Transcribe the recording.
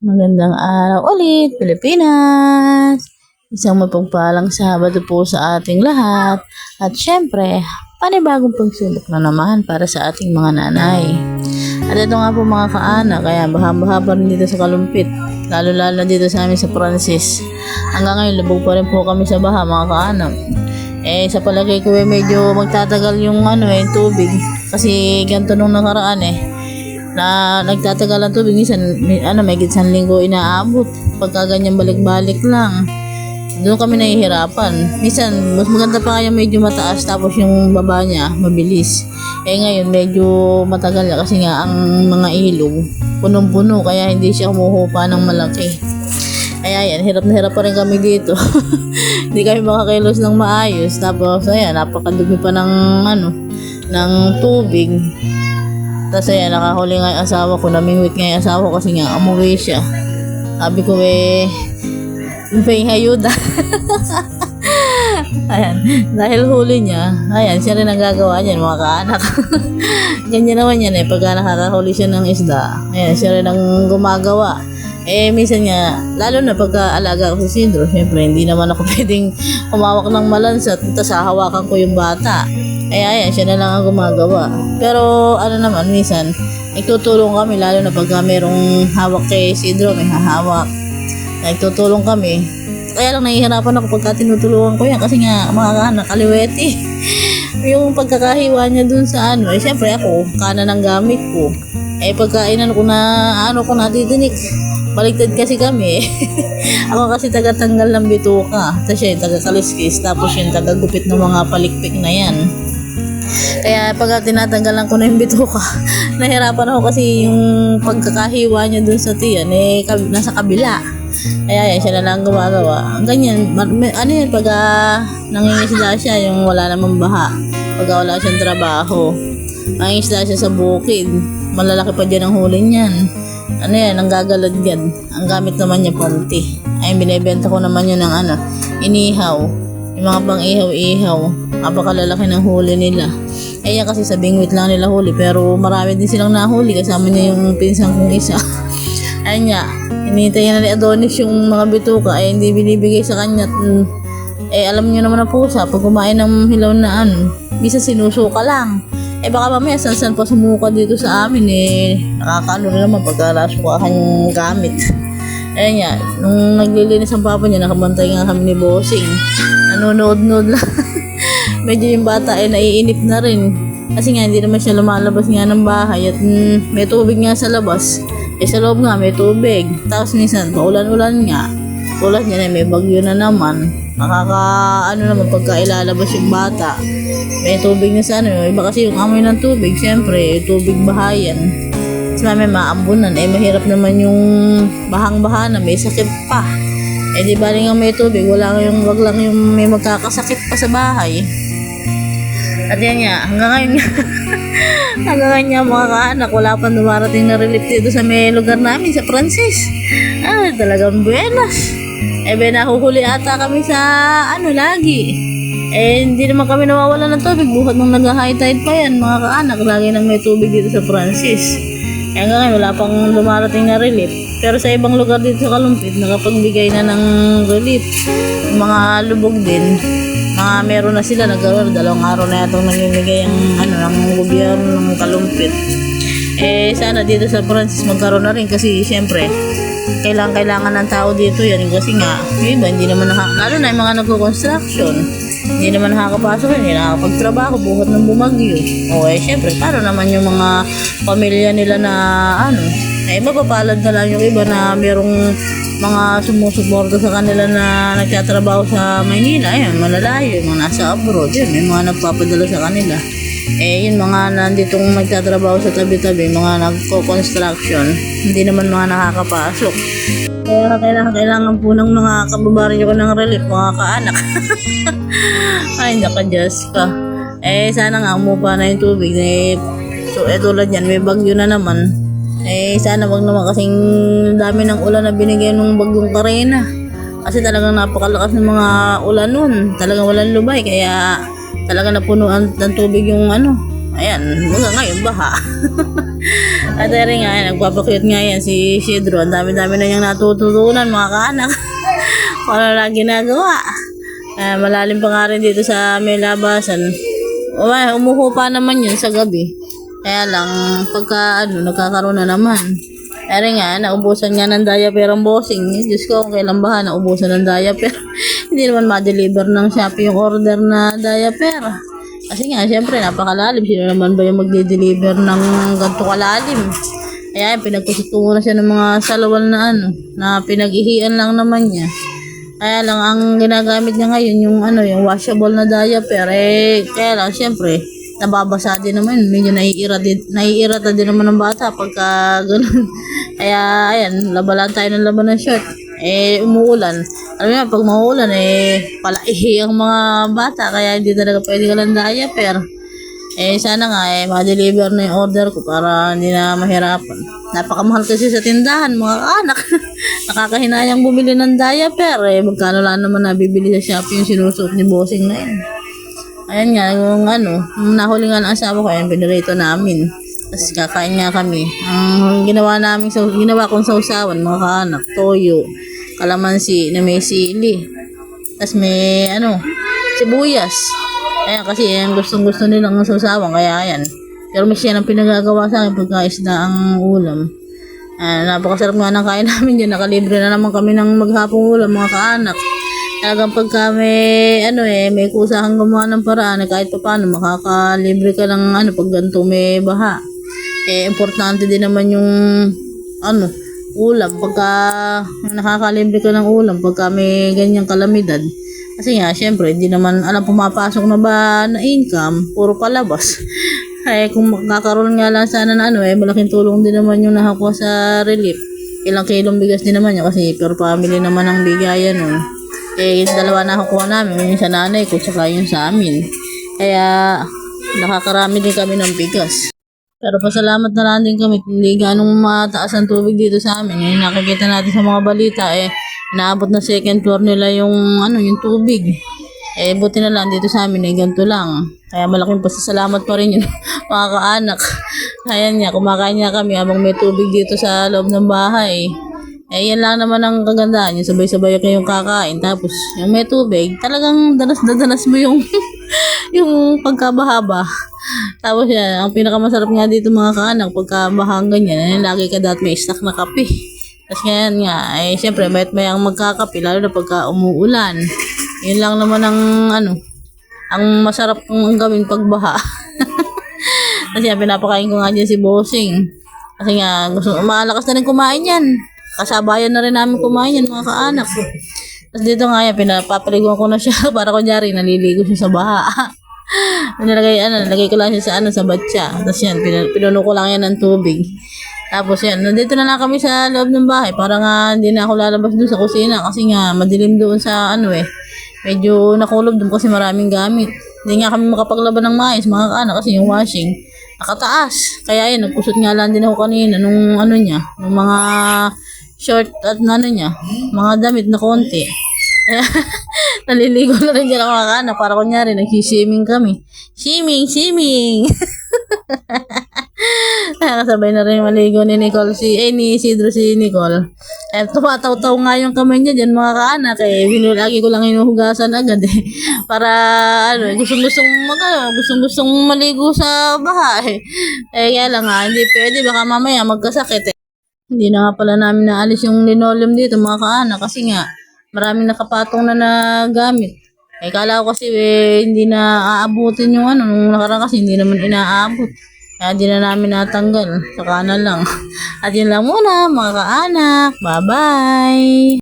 Magandang araw ulit, Pilipinas! Isang mapagpalang Sabado po sa ating lahat. At syempre, panibagong pagsubok na naman para sa ating mga nanay. At ito nga po mga kaana, kaya baha-baha pa rin dito sa kalumpit. Lalo-lalo dito sa amin sa Francis. Hanggang ngayon, lubog pa rin po kami sa baha mga kaana. Eh, sa palagay ko eh, medyo magtatagal yung ano eh, tubig. Kasi ganito nung nakaraan eh na nagtatagal ang tubig minsan ano may gitsang linggo inaabot pagka ganyan balik-balik lang doon kami nahihirapan minsan mas maganda pa kaya medyo mataas tapos yung baba niya mabilis eh ngayon medyo matagal na kasi nga ang mga ilog punong-puno kaya hindi siya humuhupa ng malaki kaya yan, hirap na hirap pa rin kami dito. Hindi kami makakilos ng maayos. Tapos, ayan, napakadumi pa ng, ano, ng tubig. Tapos ayan, nakahuli nga yung asawa ko, namingwit nga yung asawa ko kasi nga umuwi siya. Sabi ko eh, may hayuda. ayan, dahil huli niya, ayan, siya rin ang gagawa niyan, mga kaanak. Ganyan naman yan eh, pagka nakakahuli siya ng isda, ayan, siya rin ang gumagawa. Eh, minsan nga, lalo na pagka alaga ko si Sindro, syempre, hindi naman ako pwedeng humawak ng malansat, tapos hahawakan ko yung bata. Kaya ayan, siya na lang ang gumagawa. Pero ano naman, minsan, nagtutulong kami, lalo na pagka merong hawak kay Sidro, may hahawak. Nagtutulong kami. Kaya lang nahihirapan ako pagka tinutulungan ko yan kasi nga mga kanak, kaliweti. yung pagkakahiwa niya dun sa ano, eh syempre ako, kanan ang gamit ko. Eh pagkainan ko na, ano ko natitinik, baligtad kasi kami. ako kasi taga-tanggal ng bituka. Tapos siya yung taga-kaliskis. Tapos yung taga-gupit ng mga palikpik na yan. Kaya pag tinatanggalan ko na yung bituka, nahirapan ako kasi yung pagkakahiwa niya dun sa tiyan, eh, nasa kabila. Kaya yan, siya na lang gumagawa. Ganyan, ano yan, pag uh, nangingisda siya, yung wala namang baha. Pag wala siyang trabaho. Nangingisda siya sa bukid. Malalaki pa dyan ang huli niyan. Ano yan, ang gagalad yan. Ang gamit naman niya, panty. Ay, binibenta ko naman yun ng ano, inihaw. Yung mga pang ihaw-ihaw. Napakalalaki ng huli nila. Eh yan kasi sa bingwit lang nila huli. Pero marami din silang nahuli. Kasama niya yung pinsan kong isa. Ayun nga, hinihintay na ni Adonis yung mga bituka. Eh hindi binibigay sa kanya. Eh alam niyo naman ang pusa. Pag kumain ng hilaw na ano, bisa sinusuka lang. Eh baka mamaya san-san pa sumuka dito sa amin eh. Nakakaano rin naman pagkarasukahan yung gamit. Ayun nga, nung naglilinis ang papa niya, nakabantay nga kami ni Bossing. Nanonood-nood lang. Medyo yung bata ay naiinip na rin. Kasi nga, hindi naman siya lumalabas nga ng bahay at mm, may tubig nga sa labas. Eh sa loob nga, may tubig. Tapos minsan, paulan-ulan nga. Tulad niya na may bagyo na naman. Nakaka, ano naman, pagka ilalabas yung bata. May tubig na sa ano. Iba kasi yung amoy ng tubig, syempre, tubig bahayan. Tapos may maambunan, eh mahirap naman yung bahang-baha na may sakit pa. Eh di ba nga may tubig, wala yung, wag lang yung may magkakasakit pa sa bahay. At yan nga, hanggang ngayon nga, hanggang ngayon nga mga kaanak, wala pa dumarating na relief dito sa may lugar namin, sa Francis. Ah, talagang buenas. Eh, ben, nahuhuli ata kami sa, ano, lagi. Eh, hindi naman kami nawawala ng tubig. Buhat nung nag-high tide pa yan, mga kaanak. Lagi nang may tubig dito sa Francis. Eh, ngayon, wala pang dumarating na relief. Pero sa ibang lugar dito sa Kalumpit, nakapagbigay na ng relief. Mga lubog din, mga meron na sila, nagkaroon. Dalawang araw na itong namimigay ang, ano, ng gobyerno ng Kalumpit. Eh, sana dito sa Francis magkaroon na rin kasi siyempre, kailangan kailangan ng tao dito yan kasi nga yung iba hindi naman naka, lalo na yung mga nagko-construction. Hindi naman nakakapasok hindi nakakapagtrabaho. Buhat ng bumagyo. O eh syempre para naman yung mga pamilya nila na ano eh mapapalad na lang yung iba na merong mga sumusuporta sa kanila na nagtatrabaho sa Maynila. Ayun malalayo. Yung mga nasa abroad. Yun may mga nagpapadala sa kanila eh, yun mga nanditong nagtatrabaho sa tabi-tabi, mga nagko-construction, hindi naman mga nakakapasok. Kaya kailangan, kailangan po ng mga kababaran ko ng relief, mga kaanak. Ay, naka-Diyos ka. Eh, sana nga umupa na yung tubig. Eh, so, eh, tulad yan, may bagyo na naman. Eh, sana wag naman kasing dami ng ulan na binigay ng bagyong Karena. Kasi talagang napakalakas ng mga ulan nun. Talagang walang lubay, kaya talaga napunuan ng tubig yung ano. Ayan, mga ngayon baha. At rin nga, nagpapakyut nga yan si Sidro. Ang dami-dami na niyang natututunan mga kaanak. Ano na ginagawa. Eh, malalim pa nga rin dito sa may labasan. Umuho pa naman yun sa gabi. Kaya lang, pagka ano, nagkakaroon na naman. Kaya nga, naubusan nga ng diaper ang bossing. Diyos ko, kung kailan ba naubusan ng diaper. Hindi naman ma-deliver ng Shopee yung order na diaper. Kasi nga, siyempre, napakalalim. Sino naman ba yung magde-deliver ng ganito kalalim? Kaya yun, pinagkusit ko muna siya ng mga salawal na ano, na pinag-ihian lang naman niya. Kaya lang, ang ginagamit niya ngayon, yung ano, yung washable na diaper, eh, kaya lang, siyempre, nababasa din naman, medyo naiira din, naiirata din naman ng bata pagka ganun. Kaya, ayan, labalan tayo ng laban ng short. Eh, umuulan. Alam yan, pag mauulan, eh, palaihi ang mga bata, kaya hindi talaga pwede ka lang diaper. Eh, sana nga, eh, ma-deliver na yung order ko para hindi na mahirapan. Napakamahal kasi sa tindahan, mga anak. Nakakahinayang bumili ng diaper, eh, magkano lang naman nabibili sa Shopee yung sinusuot ni Bossing na yun. Ayan nga, yung ano, nahuli nga ng asawa ko, ayan, pinirito namin. Tapos kakain nga kami. Ang ginawa namin, sa, ginawa kong sausawan, mga kaanak, toyo, kalamansi na may sili. Tapos may, ano, sibuyas. Ayan, kasi yan, gustong gusto nilang sausawan, kaya ayan. Pero may siya ang pinagagawa sa akin pagka isda ang ulam. Ah, napakasarap nga ng kain namin dyan. Nakalibre na naman kami ng maghapong ulam, mga kaanak. Talagang pagka may, ano eh, may kusa kang gumawa ng paraan, eh, kahit pa paano, makakalibre ka ng, ano, pag ganito may baha. Eh, importante din naman yung, ano, ulam. Pagka nakakalibre ka ng ulam, pagka may ganyang kalamidad. Kasi nga, syempre, hindi naman alam pumapasok na ba na income, puro palabas. Eh, kung makakaroon nga lang sana na ano, eh, malaking tulong din naman yung nakakuha sa relief. Ilang kilong bigas din naman yun kasi per family naman ang bigayan nun. Eh, yung dalawa na nakukuha namin, yung sa nanay ko, tsaka yung sa amin. Kaya, nakakarami din kami ng bigas. Pero pasalamat na lang din kami, hindi ganong mataas ang tubig dito sa amin. Yung nakikita natin sa mga balita, eh, naabot na second floor nila yung, ano, yung tubig. Eh, buti na lang dito sa amin, eh, ganito lang. Kaya malaking pasasalamat pa rin yun, mga kaanak. Ayan niya, kumakain niya kami habang may tubig dito sa loob ng bahay. Eh, yan lang naman ang kagandahan. Yung sabay-sabay kayong kakain. Tapos, yung may tubig, talagang danas-dadanas mo yung, yung pagkabahaba. Tapos yan, ang pinakamasarap nga dito mga kaanak, pagkabahaan ganyan, eh, lagi ka dapat may stock na kape. Tapos ngayon nga, eh, syempre, mayat may ang magkakape, lalo na pagka umuulan. Yun lang naman ang, ano, ang masarap kong gawin pagbaha. Kasi yan, pinapakain ko nga dyan si Bossing. Kasi nga, gusto, malakas na rin kumain yan. Kasabayan na rin namin kumain yan, mga kaanak. Tapos dito nga yan, pinapapaliguan ko na siya para kunyari, naliligo siya sa baha. Nilagay, ano, nilagay ko lang siya sa, ano, sa batya. Tapos yan, pin, pinuno ko lang yan ng tubig. Tapos yan, nandito na lang kami sa loob ng bahay. Para nga hindi na ako lalabas doon sa kusina kasi nga madilim doon sa ano eh. Medyo nakulob doon kasi maraming gamit. Hindi nga kami makapaglaban ng mais, mga kaanak kasi yung washing nakataas. Kaya yun, nagkusot nga lang din ako kanina nung ano niya, nung mga short at ano niya, mga damit na konti. Naliligo na rin dyan ako mga kaanak para kunyari, nagsiswimming kami. Swimming, swimming! Nakasabay na rin maligo ni Nicole si, eh ni Isidro si Nicole. Eh, tumataw-taw nga yung kamay niya dyan mga kaanak eh. Binu- Lagi ko lang hinuhugasan agad eh. Para ano, gustong-gustong mag ano, gustong-gustong maligo sa baha eh. Eh kaya lang nga, hindi pwede baka mamaya magkasakit eh. Hindi na nga pala namin naalis yung linoleum dito mga kaanak kasi nga maraming nakapatong na na gamit. Eh, kala ko kasi eh, hindi na aabutin yung ano, nung nakaraan kasi hindi naman inaabot. Kaya di na namin natanggal. Saka na lang. At yun lang muna, mga kaanak. Bye-bye!